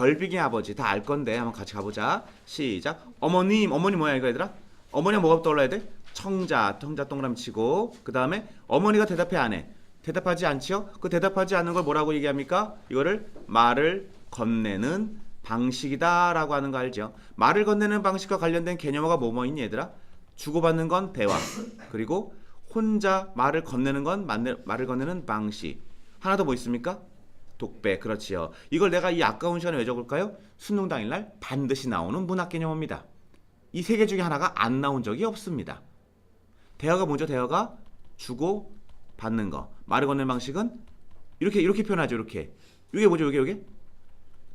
별비기 아버지 다 알 건데 한번 같이 가보자. 시작. 어머님, 어머니 뭐야 이거 얘들아? 어머니가 뭐가 떠올라야 돼? 청자, 청자 동그라미 치고 그 다음에 어머니가 대답해 안 해. 대답하지 않지요? 그 대답하지 않는 걸 뭐라고 얘기합니까? 이거를 말을 건네는 방식이다 라고 하는 거 알죠? 말을 건네는 방식과 관련된 개념어가 뭐뭐 있니 얘들아? 주고받는 건 대화 그리고 혼자 말을 건네는 건 말을 건네는 방식 하나 더 뭐 있습니까? 독배 그렇지요. 이걸 내가 이 아까운 시간에 왜 적을까요? 수능 당일날 반드시 나오는 문학 개념입니다. 이 세 개 중에 하나가 안 나온 적이 없습니다. 대화가 뭐죠? 대화가 주고 받는 거. 말을 건네는 방식은 이렇게 이렇게 표현하죠. 이렇게. 이게 뭐죠? 이게 이게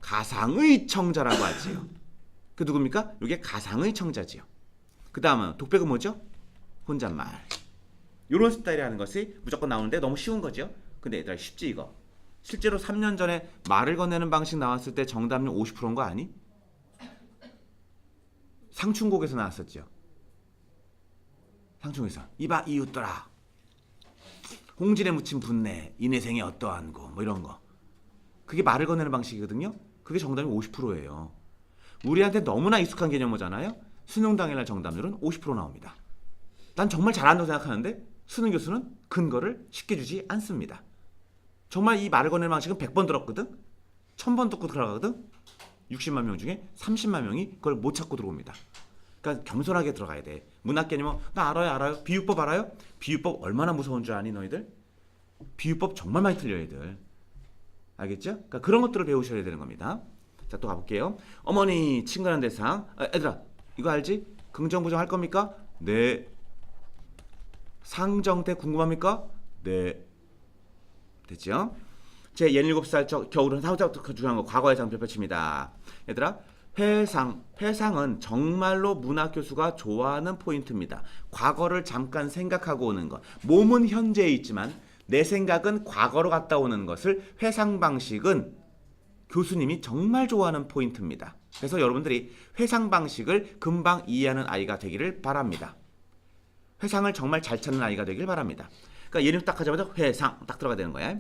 가상의 청자라고 하지요. 그 누굽니까? 이게 가상의 청자지요. 그 다음은 독백은 뭐죠? 혼잣말. 이런 스타일이라는 것이 무조건 나오는데 너무 쉬운 거죠. 근데 얘들아 쉽지 이거. 실제로 3년 전에 말을 건네는 방식 나왔을 때 정답률 50%인 거 아니? 상충곡에서 나왔었죠. 상충에서 이봐 이웃더라. 홍진에 묻힌 분내 인내생이 어떠한 고뭐 이런 거. 그게 말을 건네는 방식이거든요. 그게 정답이 50%예요. 우리한테 너무나 익숙한 개념어잖아요. 수능 당일날 정답률은 50% 나옵니다. 난 정말 잘한다고 생각하는데 수능 교수는 근거를 쉽게 주지 않습니다. 정말 이 말을 건네는 방식은 100번 들었거든. 1000번 듣고 들어가거든. 60만 명 중에 30만 명이 그걸 못 찾고 들어옵니다. 그러니까 겸손하게 들어가야 돼. 문학 개념은 나 알아요, 알아요. 비유법 알아요? 비유법 얼마나 무서운 줄 아니 너희들? 비유법 정말 많이 틀려 얘들. 알겠죠? 그러니까 그런 것들을 배우셔야 되는 겁니다. 자, 또 가볼게요. 어머니, 친근한 대상. 아, 얘들아, 이거 알지? 긍정, 부정 할 겁니까? 네. 상정태 궁금합니까? 네. 됐죠? 제 17살 저 겨울은 사후작부터 중요한 거 과거의 장표 펼칩니다. 얘들아, 회상, 회상은 정말로 문학 교수가 좋아하는 포인트입니다. 과거를 잠깐 생각하고 오는 것. 몸은 현재에 있지만 내 생각은 과거로 갔다 오는 것을 회상 방식은 교수님이 정말 좋아하는 포인트입니다. 그래서 여러분들이 회상 방식을 금방 이해하는 아이가 되기를 바랍니다. 회상을 정말 잘 찾는 아이가 되길 바랍니다. 그러니까 예능 딱 하자마자 회상 딱 들어가야 되는 거야.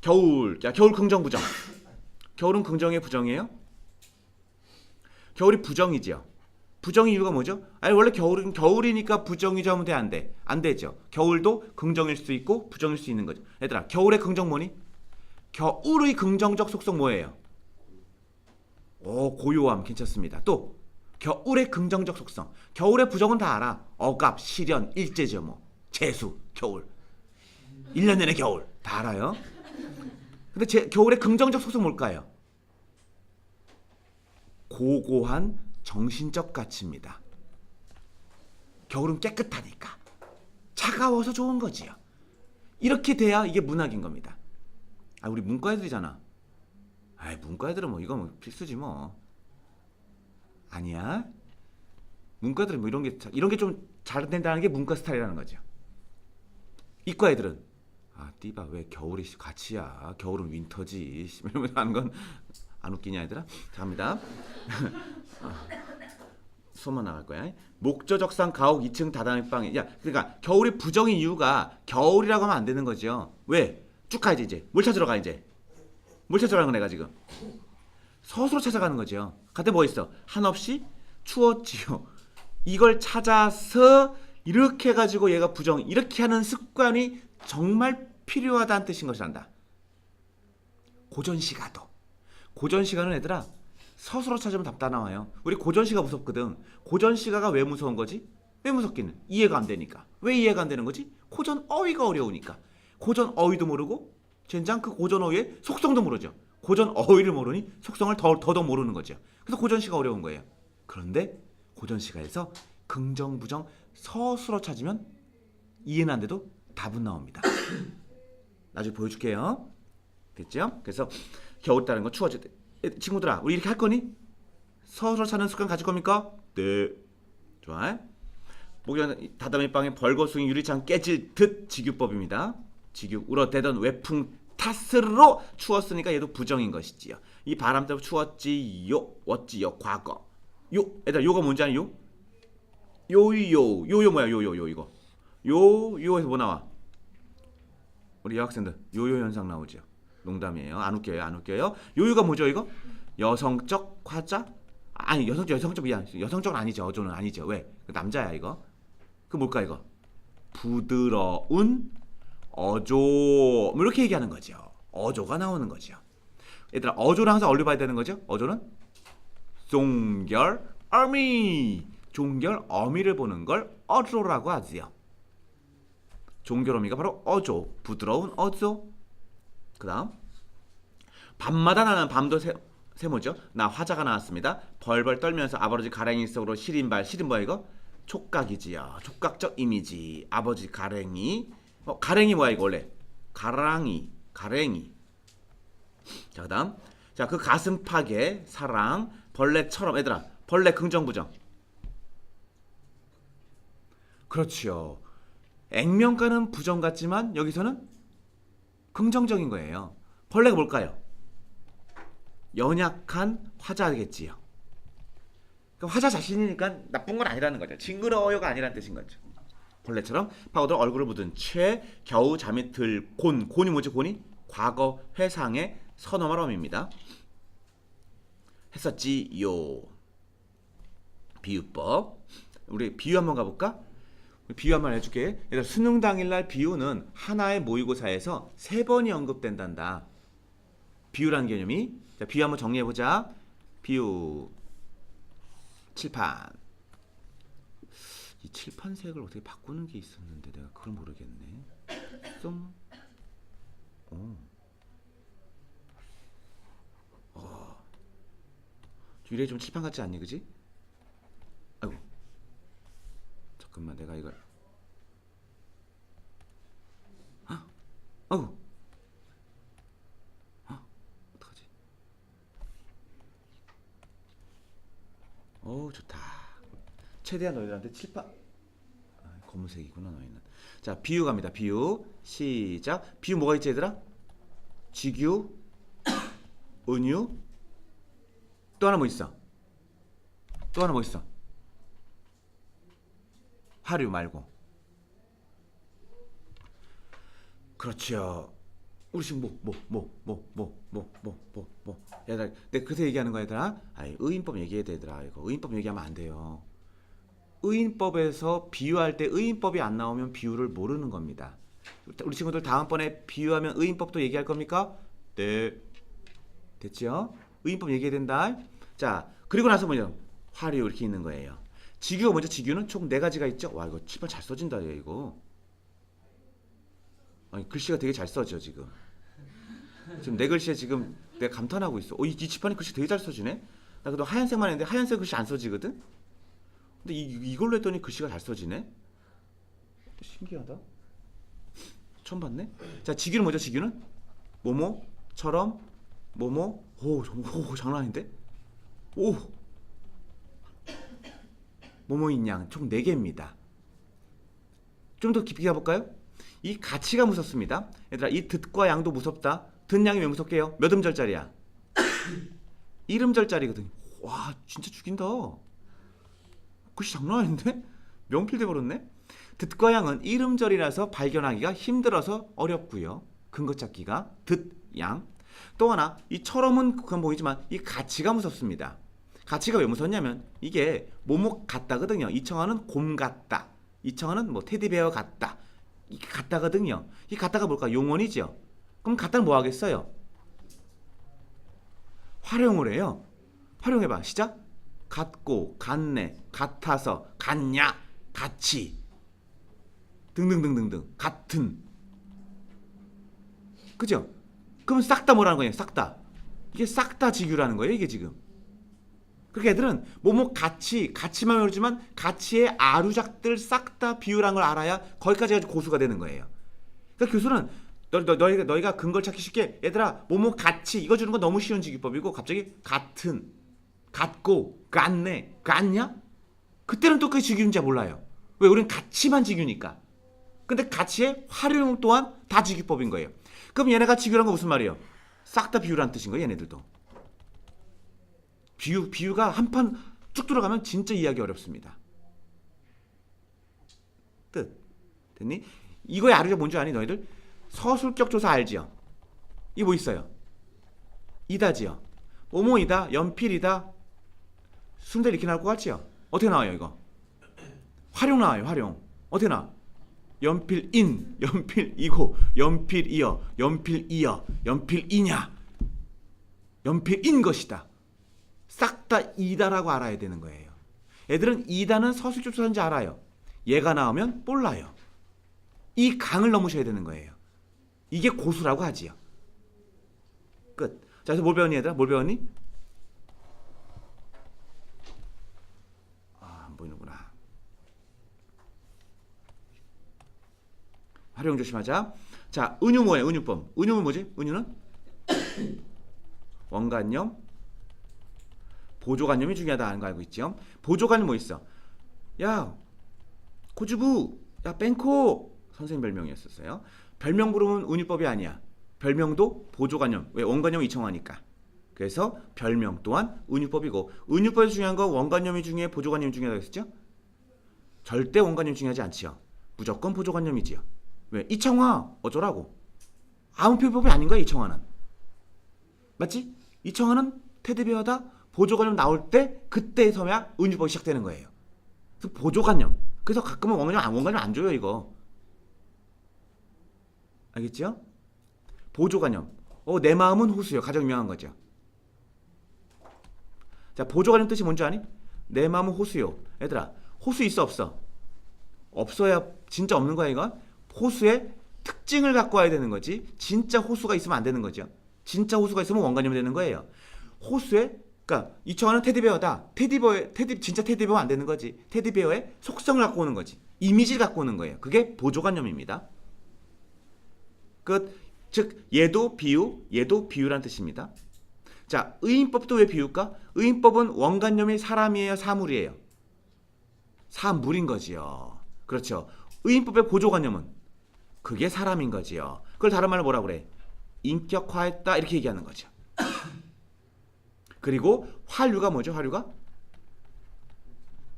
겨울, 야 겨울 긍정 부정. 겨울은 긍정이에요, 부정이에요? 겨울이 부정이죠. 부정 이유가 뭐죠? 아니 원래 겨울은 겨울이니까 부정이죠 하면 돼 안 돼? 안 되죠. 겨울도 긍정일 수 있고 부정일 수 있는 거죠. 얘들아, 겨울의 긍정 뭐니? 겨울의 긍정적 속성 뭐예요? 오, 고요함 괜찮습니다. 또 겨울의 긍정적 속성. 겨울의 부정은 다 알아. 억압, 시련, 일제죠 뭐. 재수, 겨울. 1년 내내 겨울. 다 알아요. 근데 제, 겨울의 긍정적 속성 뭘까요? 고고한 정신적 가치입니다. 겨울은 깨끗하니까. 차가워서 좋은 거지요. 이렇게 돼야 이게 문학인 겁니다. 아, 우리 문과 애들이잖아. 아이, 문과 애들은 뭐 이거 뭐 필수지 뭐. 아니야. 문과 애들은 뭐 이런 게 이런 게 좀 잘 된다는 게 문과 스타일이라는 거죠. 이과 애들은 아, 띠바 왜 겨울이 같이야? 겨울은 윈터지. 이러면서 하는 건 안 웃기냐 얘들아? 자, 갑니다. 수업만 나갈 거야. 목조적상 가옥 2층 다다미 방에. 야, 그러니까 겨울이 부정인 이유가 겨울이라고 하면 안 되는 거죠. 왜? 쭉 가야지 이제. 뭘 찾으러 가 이제? 뭘 찾으러 가는 거 내가 지금? 서술로 찾아가는 거죠. 그때 뭐 있어? 한없이 추웠지요. 이걸 찾아서 이렇게 해가지고 얘가 부정 이렇게 하는 습관이 정말 필요하다는 뜻인 것이란다. 고전 시가도. 고전 시가는 얘들아 서술로 찾으면 답 다 나와요. 우리 고전 시가 무섭거든. 고전 시가가 왜 무서운 거지? 왜 무섭기는? 이해가 안 되니까. 왜 이해가 안 되는 거지? 고전 어휘가 어려우니까. 고전 어휘도 모르고 젠장 그 고전 어휘의 속성도 모르죠. 고전 어휘를 모르니 속성을 더, 더더 모르는 거죠. 그래서 고전 시가 어려운 거예요. 그런데 고전 시가에서 긍정, 부정, 서술어 찾으면 이해는 안 돼도 답은 나옵니다. 나중에 보여줄게요. 됐죠? 그래서 겨울 따는 거 추워질 때 에, 친구들아 우리 이렇게 할 거니? 서술어 찾는 습관 가질 겁니까? 네. 좋아. 목욕 다다미 방에 벌거숭이 유리창 깨질 듯 직유법입니다. 직유 울어대던 외풍 탓으로 추웠으니까 얘도 부정인 것이지요. 이 바람 때문에 추웠지요, 왔지요, 과거. 요, 얘들아 요가 뭔지 아니 요? 요요, 요요 뭐야 요요 요 이거. 요 요에서 뭐 나와? 우리 여학생들 요요 현상 나오죠. 농담이에요. 안 웃겨요, 안 웃겨요. 요요가 뭐죠 이거? 여성적 화자? 아니 여성적 여성적 미안 여성적은 아니죠 어조는 아니죠 왜그 남자야 이거 그 뭘까 이거 부드러운 어조 뭐 이렇게 얘기하는 거죠 어조가 나오는 거죠 얘들아 어조를 항상 어울려 봐야 되는 거죠 어조는 종결 어미 종결 어미를 보는 걸 어조라고 하지요 종결 어미가 바로 어조 부드러운 어조 그 다음 밤마다 나는 밤도 세, 세모죠. 나 화자가 나왔습니다. 벌벌 떨면서 아버지 가랭이 속으로 시린발 시린 뭐야 이거? 촉각이지요. 촉각적 이미지. 아버지 가랭이. 어, 가랭이 뭐야 이거 원래? 가랑이. 가랭이. 자 그다음 자 그 가슴 파괴 사랑 벌레처럼 얘들아 벌레 긍정 부정. 그렇지요. 액면가는 부정 같지만 여기서는 긍정적인 거예요. 벌레가 뭘까요? 연약한 화자겠지요. 그러니까 화자 자신이니까 나쁜 건 아니라는 거죠. 징그러워요가 아니라는 뜻인 거죠. 벌레처럼 파고들 얼굴을 묻은 채 겨우 잠이 들 곤. 곤이 뭐지 곤이? 과거 회상의 선어말음입니다. 했었지요. 비유법. 우리 비유 한번 가볼까? 비유 한번 해줄게. 얘들 수능 당일날 비유는 하나의 모의고사에서 세 번이 언급된단다. 비유라는 개념이 자, 비유 한번 정리해 보자. 비유 칠판. 이 칠판 색을 어떻게 바꾸는 게 있었는데 내가 그걸 모르겠네. 좀 어. 어. 이래 좀 칠판 같지 않니, 그지? 아이고. 잠깐만, 내가 이걸. 아, 아이고. 어떡하지? 어우 좋다. 최대한 너희들한테 칠판 아, 검은색이구나 너희는. 자 비유 갑니다. 비유 시작. 비유 뭐가 있지 얘들아? 직유, 은유. 또 하나 뭐 있어? 또 하나 뭐 있어? 화류 말고. 그렇죠. 우리 지금 뭐 뭐 뭐 뭐 뭐 뭐 뭐 뭐 뭐 얘들아 내가 그래서 얘기하는 거야 얘들아 아이 의인법 얘기해야 돼 얘들아 이거 의인법 얘기하면 안 돼요 의인법에서 비유할 때 의인법이 안 나오면 비유를 모르는 겁니다 우리 친구들 다음번에 비유하면 의인법도 얘기할 겁니까? 네 됐죠? 의인법 얘기해야 된다 자 그리고 나서 뭐냐 화류 이렇게 있는 거예요 직유가 먼저 직유는 총 네 가지가 있죠 와 이거 칠판 잘 써진다 얘 이거 아니 글씨가 되게 잘 써져 지금. 지금 내 글씨에 지금 내가 감탄하고 있어. 어, 이, 이 지판이 글씨 되게 잘 써지네. 나 그래도 하얀색만 했는데 하얀색 글씨 안 써지거든. 근데 이, 이걸로 했더니 글씨가 잘 써지네. 신기하다. 처음 봤네. 자 직유는 뭐죠? 직유는 모모처럼 모모 오, 저- 오 장난 아닌데? 오 모모인 양 총 4개입니다. 좀 더 깊게 가볼까요? 이 가치가 무섭습니다. 얘들아, 이 듣과 양도 무섭다. 듣 양이 왜 무섭게요? 몇 음절짜리야? 1음절짜리거든. 와, 진짜 죽인다. 글씨 장난 아닌데? 명필돼 버렸네. 듣과 양은 1음절이라서 발견하기가 힘들어서 어렵고요. 근거 찾기가 듣, 양. 또 하나, 이 처럼은 그건 보이지만 이 가치가 무섭습니다. 가치가 왜 무섭냐면 이게 모목 같다거든요. 이청아는 곰 같다. 이청아는 뭐 테디베어 같다. 이게 같다거든요. 이 같다가 뭘까? 용언이죠. 그럼 같다는 뭐 하겠어요? 활용을 해요. 활용해봐. 시작. 같고, 같네, 같아서, 같냐, 같이, 등등등등등, 같은. 그죠? 그럼 싹 다 뭐라는 거예요? 싹 다. 이게 싹 다 직유라는 거예요. 이게 지금. 그러니까 애들은 뭐뭐 가치, 가치만 외우지만 가치의 아류작들 싹 다 비유라는 걸 알아야 거기까지 가지고 고수가 되는 거예요. 그러니까 교수는 너, 너, 너희가, 너희가 근거를 찾기 쉽게 얘들아 뭐뭐 가치 이거 주는 건 너무 쉬운 직유법이고 갑자기 같은, 같고, 같네, 같냐? 그때는 또 그게 직유인지 몰라요. 왜? 우리는 가치만 직유니까. 근데 가치의 활용 또한 다 직유법인 거예요. 그럼 얘네가 직유란 건 무슨 말이에요? 싹 다 비유라는 뜻인 거예요, 얘네들도. 비유 비유가 한 판 쭉 들어가면 진짜 이해하기 어렵습니다. 뜻 됐니? 이거의 아류가 뭔지 아니 너희들? 서술격 조사 알지요? 이 뭐 있어요? 이다지요. 오모이다, 연필이다. 순대 이렇게 나올 것 같지요? 어떻게 나와요 이거? 활용 나와요 활용. 어떻게 나? 연필인, 연필이고, 연필이여, 연필이여, 연필이냐, 연필인 것이다. 싹 다 이다라고 알아야 되는 거예요. 애들은 이다는 서술집사인지 알아요. 얘가 나오면 몰라요. 이 강을 넘으셔야 되는 거예요. 이게 고수라고 하지요. 끝. 자, 그래서 뭘 배웠니 얘들아? 뭘 배웠니? 아, 안 보이는구나. 활용 조심하자. 자, 은유 뭐예요? 은유법. 은유는 뭐지? 은유는 원관념, 보조관념이 중요하다는 거 알고 있죠? 보조관념 뭐 있어? 야, 코주부, 야, 뺑코 선생님 별명이었었어요. 별명 부르면 은유법이 아니야. 별명도 보조관념. 왜 원관념이 이청하니까. 그래서 별명 또한 은유법이고 은유법에서 중요한 거 원관념이 중요해 보조관념이 중요하다고 했었죠? 절대 원관념이 중요하지 않지요. 무조건 보조관념이지요. 왜? 이청화 어쩌라고? 아무 표법이 아닌 거야 이청화는. 맞지? 이청화는 테드베어다 보조관념 나올 때 그때서야 은유법이 시작되는 거예요. 그래서 보조관념. 그래서 가끔은 원관념 안 원관념 안 줘요 이거. 알겠죠? 보조관념. 어, 내 마음은 호수요. 가장 유명한 거죠. 자, 보조관념 뜻이 뭔지 아니? 내 마음은 호수요. 얘들아, 호수 있어 없어? 없어야 진짜 없는 거야 이건. 호수의 특징을 갖고 와야 되는 거지. 진짜 호수가 있으면 안 되는 거죠. 진짜 호수가 있으면 원관념이 되는 거예요. 호수의 그러니까 이청하는 테디베어다. 테디베어 테디 진짜 테디베어 안 되는 거지. 테디베어의 속성을 갖고 오는 거지. 이미지를 갖고 오는 거예요. 그게 보조관념입니다. 끝. 즉 얘도 비유, 얘도 비유란 뜻입니다. 자, 의인법도 왜 비유일까? 의인법은 원관념이 사람이에요, 사물이에요. 사물인 거지요. 그렇죠. 의인법의 보조관념은 그게 사람인 거지요. 그걸 다른 말로 뭐라 그래? 인격화했다 이렇게 얘기하는 거죠. 그리고 화류가 뭐죠? 화류가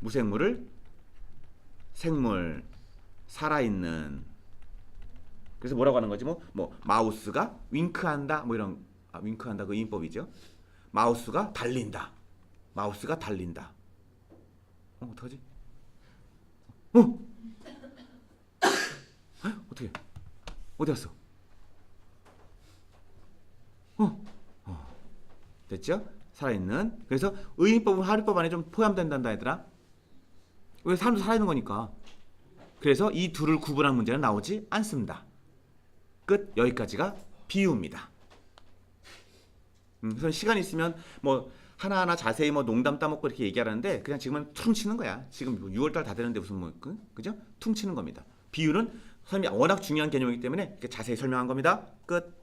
무생물을 생물 살아있는 그래서 뭐라고 하는 거지? 뭐, 뭐 마우스가 윙크한다 뭐 이런 아, 윙크한다 그 인법이죠. 마우스가 달린다. 마우스가 달린다. 어, 어떡하지? 어? 에? 어떻게? 어디 갔어? 어? 어. 됐죠? 살아있는. 그래서 의인법은 하류법 안에 좀 포함된단다 얘들아. 왜 사람도 살아있는 거니까. 그래서 이 둘을 구분한 문제는 나오지 않습니다. 끝 여기까지가 비유입니다. 음, 그래서 시간 있으면 뭐 하나하나 자세히 뭐 농담 따먹고 이렇게 얘기하는데 그냥 지금은 퉁 치는 거야. 지금 6월달 다 되는데 무슨 뭐 그, 그죠? 퉁 치는 겁니다. 비유는 선생님이 워낙 중요한 개념이기 때문에 자세히 설명한 겁니다. 끝.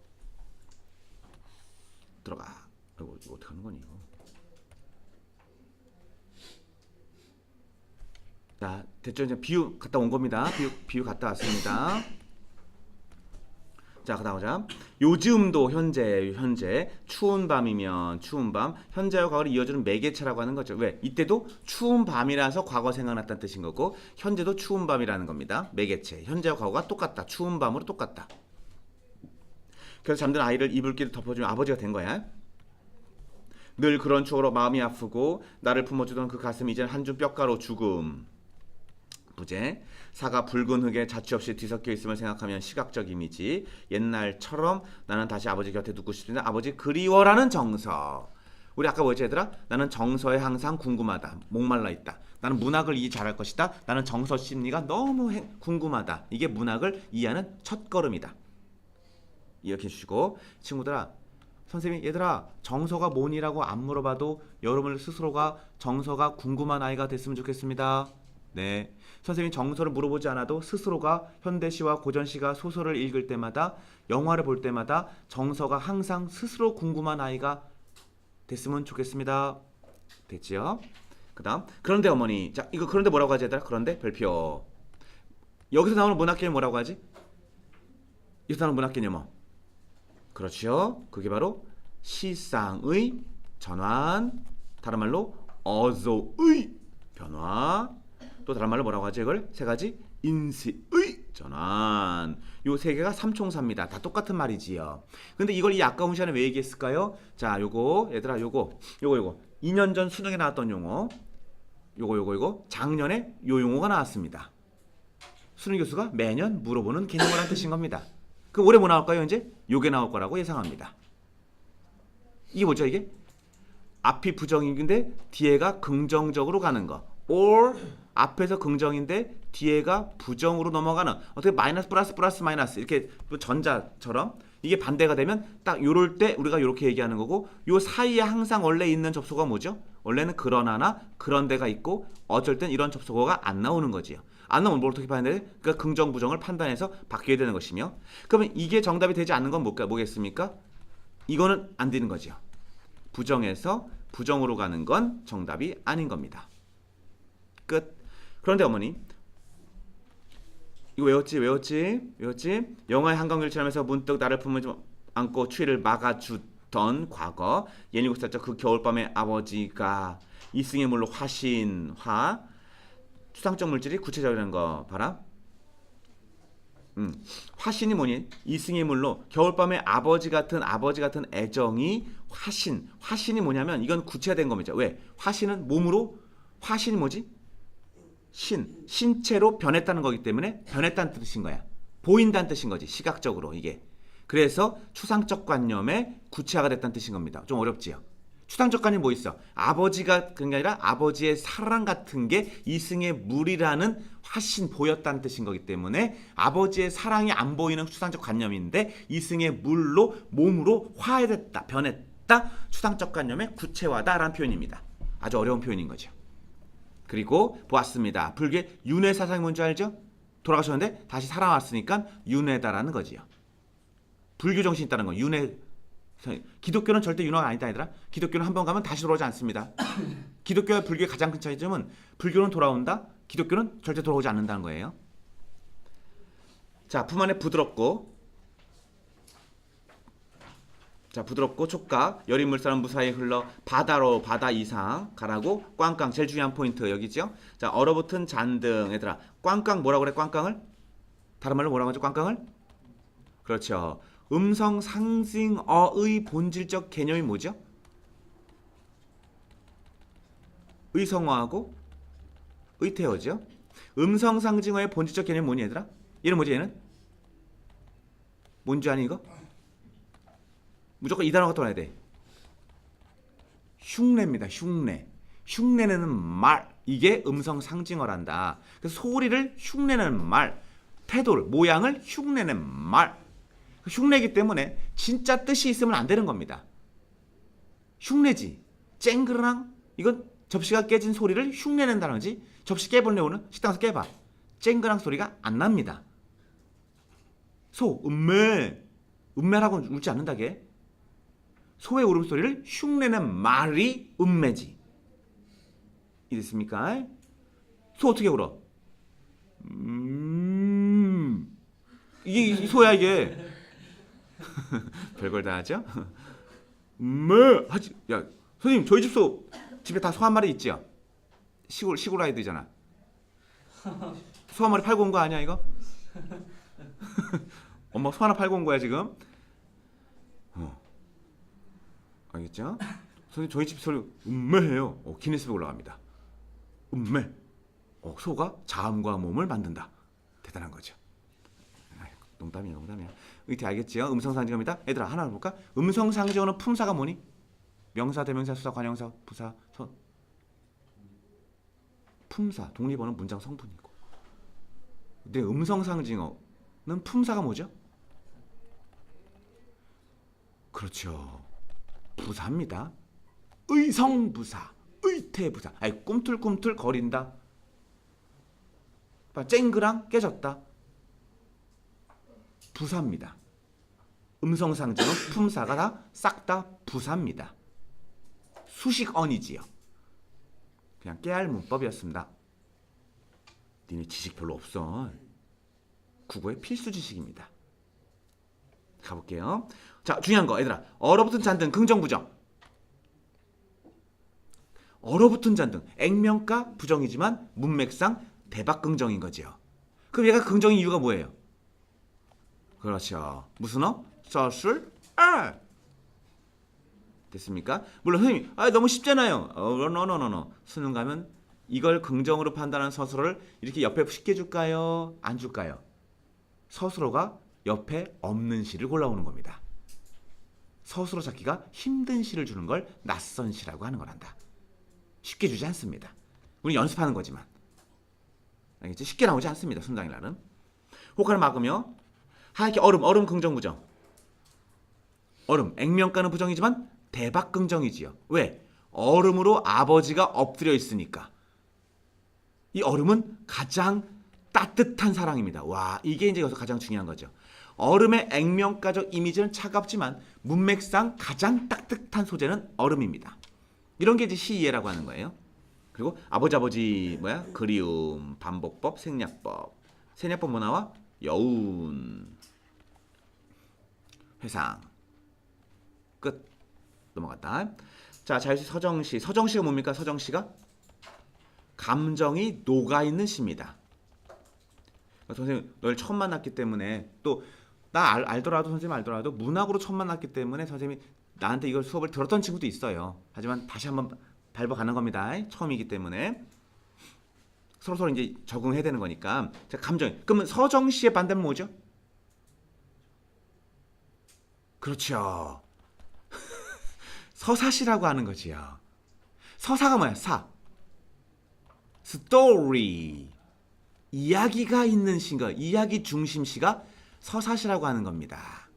들어가. 이거, 어떻게 하는 거니 이거? 자 됐죠? 이제 비유 갔다 온 겁니다. 비유 비유 갔다 왔습니다. 자, 그다음 자. 요즘도 현재 현재 추운 밤이면 추운 밤 현재와 과거를 이어주는 매개체라고 하는 거죠. 왜? 이때도 추운 밤이라서 과거 생각났다는 뜻인 거고 현재도 추운 밤이라는 겁니다. 매개체. 현재와 과거가 똑같다. 추운 밤으로 똑같다. 그래서 잠든 아이를 이불기를 덮어주면 아버지가 된 거야. 늘 그런 추억으로 마음이 아프고 나를 품어주던 그 가슴이 이젠 한 줌 뼈가루 죽음. 부재 사가 붉은 흙에 자취 없이 뒤섞여 있음을 생각하면 시각적 이미지. 옛날처럼 나는 다시 아버지 곁에 눕고 싶습니다. 아버지 그리워라는 정서. 우리 아까 뭐였지 얘들아? 나는 정서에 항상 궁금하다. 목말라 있다. 나는 문학을 이해 잘할 것이다. 나는 정서 심리가 너무 해- 궁금하다. 이게 문학을 이해하는 첫 걸음이다. 이렇게 해주시고 친구들아 선생님이 얘들아 정서가 뭐니라고 안 물어봐도 여러분 스스로가 정서가 궁금한 아이가 됐으면 좋겠습니다 네. 선생님이 정서를 물어보지 않아도 스스로가 현대시와 고전시가 소설을 읽을 때마다 영화를 볼 때마다 정서가 항상 스스로 궁금한 아이가 됐으면 좋겠습니다. 됐지요? 그다음 그런데 어머니 자 이거 그런데 뭐라고 하지 얘들아? 그런데 별표 여기서 나오는 문학 개념 뭐라고 하지? 여기서 나오는 문학 개념은 그렇죠. 그게 바로 시상의 전환 다른 말로 어조의 변화 또 다른 말로 뭐라고 하지 이걸 세 가지 인시의 전환. 요 세 개가 삼총사입니다. 다 똑같은 말이지요. 근데 이걸 이 아까운 시간에 왜 얘기했을까요? 자, 요거 얘들아 요거 요거 요거 2년 전 수능에 나왔던 용어. 요거 요거 요거 작년에 요 용어가 나왔습니다. 수능 교수가 매년 물어보는 개념이라는 뜻인 겁니다. 그 올해 뭐 나올까요? 이제 요게 나올 거라고 예상합니다. 이게 뭐죠 이게? 앞이 부정인데 뒤에가 긍정적으로 가는 거. or 앞에서 긍정인데 뒤에가 부정으로 넘어가는 어떻게 마이너스 플러스 플러스 마이너스 이렇게 또 전자처럼 이게 반대가 되면 딱 요럴 때 우리가 이렇게 얘기하는 거고 요 사이에 항상 원래 있는 접속어가 뭐죠? 원래는 그러나나 그런 데가 있고 어쩔 땐 이런 접속어가 안 나오는 거지요. 안 나오면 뭘 어떻게 판단해? 그러니까 긍정 부정을 판단해서 바뀌어야 되는 것이며 그러면 이게 정답이 되지 않는 건 뭘까? 뭐겠습니까? 이거는 안 되는 거죠. 부정에서 부정으로 가는 건 정답이 아닌 겁니다. 끝. 그런데 어머니 이거 외웠지 외웠지 외웠지 영화의 한강일치하면서 문득 나를 좀 안고 추위를 막아주던 과거 살적 그 겨울밤에 아버지가 이승의 물로 화신 화 추상적 물질이 구체적이라는 거 봐라 음, 화신이 뭐니? 이승의 물로 겨울밤에 아버지 같은 아버지 같은 애정이 화신. 화신이 뭐냐면 이건 구체화된 겁니다. 왜? 화신은 몸으로 화신이 뭐지? 신. 신체로 변했다는 거기 때문에 변했다는 뜻인 거야. 보인다는 뜻인 거지. 시각적으로 이게. 그래서 추상적 관념의 구체화가 됐다는 뜻인 겁니다. 좀 어렵지요. 추상 적 관념이 뭐 있어? 아버지가 그런 게 아니라 아버지의 사랑 같은 게 이승의 물이라는 화신 보였다는 뜻인 거기 때문에 아버지의 사랑이 안 보이는 추상적 관념인데 이승의 물로 몸으로 화해됐다, 변했다, 추상적 관념의 구체화다라는 표현입니다. 아주 어려운 표현인 거죠. 그리고 보았습니다. 불교의 윤회 사상이 뭔지 알죠? 돌아가셨는데 다시 살아왔으니까 윤회다라는 거지요. 불교 정신이 있다는 거. 윤회 기독교는 절대 윤회가 아니다 얘들아. 기독교는 한 번 가면 다시 돌아오지 않습니다. 기독교와 불교의 가장 큰 차이점은 불교는 돌아온다. 기독교는 절대 돌아오지 않는다는 거예요. 자, 품 안에 부드럽고 자 부드럽고 촉각 여린 물살은 무사히 흘러 바다로 바다 이상 가라고 꽝꽝 제일 중요한 포인트 여기죠 자 얼어붙은 잔등 얘들아 꽝꽝 뭐라고 그래 꽝꽝을 다른 말로 뭐라고 하죠 꽝꽝을 그렇죠 음성 상징어의 본질적 개념이 뭐죠 의성어하고 의태어죠 음성 상징어의 본질적 개념이 뭐니 얘들아 얘는 뭐지 얘는 뭔지 아니 이거 무조건 이 단어 갖다 놔야 돼. 흉내입니다. 흉내. 흉내내는 말. 이게 음성 상징어란다. 그래서 소리를 흉내내는 말. 태도를 모양을 흉내내는 말. 흉내기 때문에 진짜 뜻이 있으면 안 되는 겁니다. 흉내지. 쨍그랑 이건 접시가 깨진 소리를 흉내낸다는 거지. 접시 깨버리는 식당에서 깨봐. 쨍그랑 소리가 안 납니다. 소, 음매. 음매라고 울지 않는다게. 소의 울음소리를 흉내낸 말이 음매지. 이랬습니까? 소 어떻게 울어? 음. 이게 이 소야 이게. 별걸 다 하죠? 음매 하지. 야, 선생님 저희 집 소 집에 다 소 한 마리 있지요? 시골 시골 아이들이잖아. 소 한 마리 팔고 온 거 아니야 이거? 엄마 소 하나 팔고 온 거야 지금? 알겠죠? 선생님 저희 집 소리 음매해요. 어, 기네스북 올라갑니다. 음매. 어, 소가 자음과 몸을 만든다. 대단한 거죠. 농담이야, 농담이야. 의태 알겠지요? 음성 상징어입니다. 얘들아 하나 볼까? 음성 상징어는 품사가 뭐니? 명사, 대명사, 수사, 관형사, 부사, 선. 품사, 독립어는 문장 성분이고. 근데 음성 상징어는 품사가 뭐죠? 그렇죠. 부사입니다. 의성부사, 의태부사. 아니 꿈틀꿈틀 거린다. 쨍그랑 깨졌다. 부사입니다. 음성 상징은 품사가 다싹다 부사입니다. 수식언이지요. 그냥 깨알 문법이었습니다. 니네 지식 별로 없어. 국어의 필수 지식입니다. 가볼게요. 자, 중요한 거, 얘들아. 얼어붙은 잔등, 긍정부정. 얼어붙은 잔등, 액면가 부정이지만 문맥상 대박 긍정인 거지요. 그럼 얘가 긍정인 이유가 뭐예요? 그렇죠. 무슨 어? 서술 아 됐습니까? 물론 선생님, 아 너무 쉽잖아요. 어, 노노노노. 수능 가면 이걸 긍정으로 판단하는 서술어를 이렇게 옆에 쉽게 줄까요? 안 줄까요? 서술어가 옆에 없는 시를 골라오는 겁니다. 서술어 찾기가 힘든 시를 주는 걸 낯선 시라고 하는 거란다. 쉽게 주지 않습니다. 우리 연습하는 거지만. 알겠지? 쉽게 나오지 않습니다. 순당이라는. 혹하는 막으며 하얗게 얼음, 얼음 긍정 부정. 얼음, 액면가는 부정이지만 대박 긍정이지요. 왜? 얼음으로 아버지가 엎드려 있으니까. 이 얼음은 가장 따뜻한 사랑입니다. 와, 이게 이제 여기서 가장 중요한 거죠. 얼음의 액면가적 이미지는 차갑지만 문맥상 가장 따뜻한 소재는 얼음입니다. 이런 게 이제 시이해라고 하는 거예요. 그리고 아버지 아버지 뭐야? 그리움, 반복법, 생략법. 생략법 뭐 나와? 여운, 회상. 끝. 넘어갔다. 자, 자유시 서정시. 서정시가 뭡니까? 서정시가 감정이 녹아 있는 시입니다. 선생님, 널 처음 만났기 때문에 또 나 알더라도 선생님 알더라도 문학으로 처음 만났기 때문에 선생님이 나한테 이걸 수업을 들었던 친구도 있어요. 하지만 다시 한번 밟아가는 겁니다. 처음이기 때문에 서로 서로 이제 적응해야 되는 거니까. 자, 감정. 그러면 서정시의 반대는 뭐죠? 그렇죠. 서사시라고 하는 거지요. 서사가 뭐야? 사. 스토리. 이야기가 있는 시가 이야기 중심 시가 서사시라고 하는 겁니다.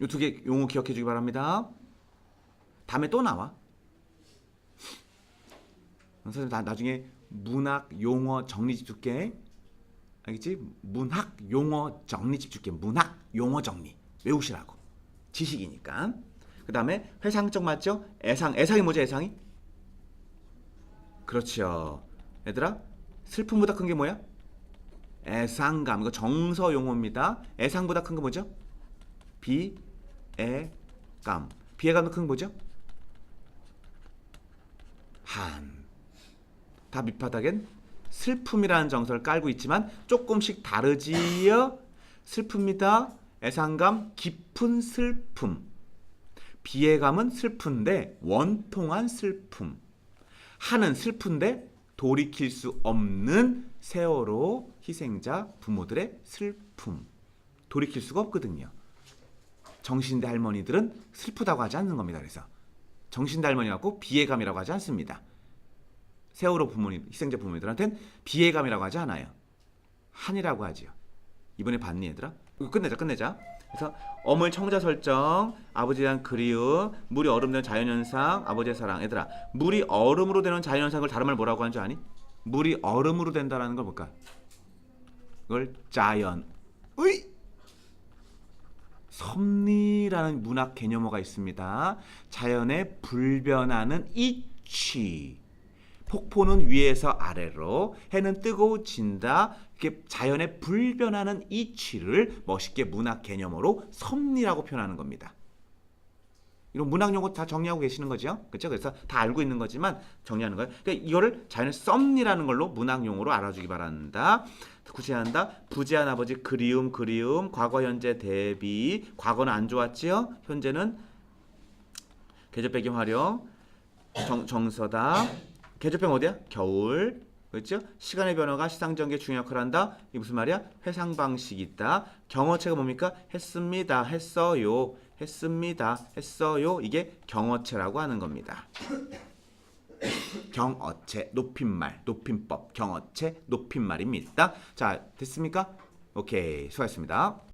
이 두 개 용어 기억해 주기 바랍니다. 다음에 또 나와. 선생님 나, 나중에 문학 용어 정리집 줄게. 알겠지? 문학 용어 정리집 줄게. 문학 용어 정리 외우시라고. 지식이니까. 그 다음에 회상적 맞죠? 애상 애상이 뭐죠? 애상이? 그렇죠. 얘들아 슬픔보다 큰 게 뭐야? 애상감 이거 정서 용어입니다. 애상보다 큰 거 뭐죠? 비애감 비애감도 큰 거 뭐죠? 한. 다 밑바닥엔 슬픔이라는 정서를 깔고 있지만 조금씩 다르지요. 슬픕니다. 애상감 깊은 슬픔. 비애감은 슬픈데 원통한 슬픔. 한은 슬픈데 돌이킬 수 없는 세월호 희생자 부모들의 슬픔. 돌이킬 수가 없거든요. 정신대 할머니들은 슬프다고 하지 않는 겁니다. 그래서 정신대 할머니하고 비애감이라고 하지 않습니다. 세월호 부모님, 희생자 부모님들한테는 비애감이라고 하지 않아요. 한이라고 하지요. 이번에 봤니 얘들아? 끝내자 끝내자. 그래서 어물 청자 설정, 아버지에 대한 그리움, 물이 얼음 되는 자연현상, 아버지의 사랑. 얘들아, 물이 얼음으로 되는 자연현상을 다른 말 뭐라고 하는 줄 아니? 물이 얼음으로 된다라는 걸 볼까? 이걸 자연. 으이! 섭리라는 문학 개념어가 있습니다. 자연에 불변하는 이치. 폭포는 위에서 아래로, 해는 뜨거워진다. 이렇게 자연에 불변하는 이치를 멋있게 문학 개념어로 섭리라고 표현하는 겁니다. 이런 문학 용어 다 정리하고 계시는 거죠? 그렇죠? 그래서 다 알고 있는 거지만 정리하는 거예요. 그러니까 이거를 자연의 썸니라는 걸로 문학 용어로 알아주기 바란다. 구제한다. 부재한 아버지 그리움 그리움 과거 현재 대비 과거는 안 좋았지요. 현재는 계절 배경 활용 정, 정서다. 계절병 어디야? 겨울. 그렇죠? 시간의 변화가 시상전개 중요한 역할을 한다. 이게 무슨 말이야? 회상 방식이 있다. 경어체가 뭡니까? 했습니다. 했어요. 했습니다. 했어요. 이게 경어체라고 하는 겁니다. 경어체, 높임말, 높임법, 경어체, 높임말입니다. 자, 됐습니까? 오케이, 수고하셨습니다.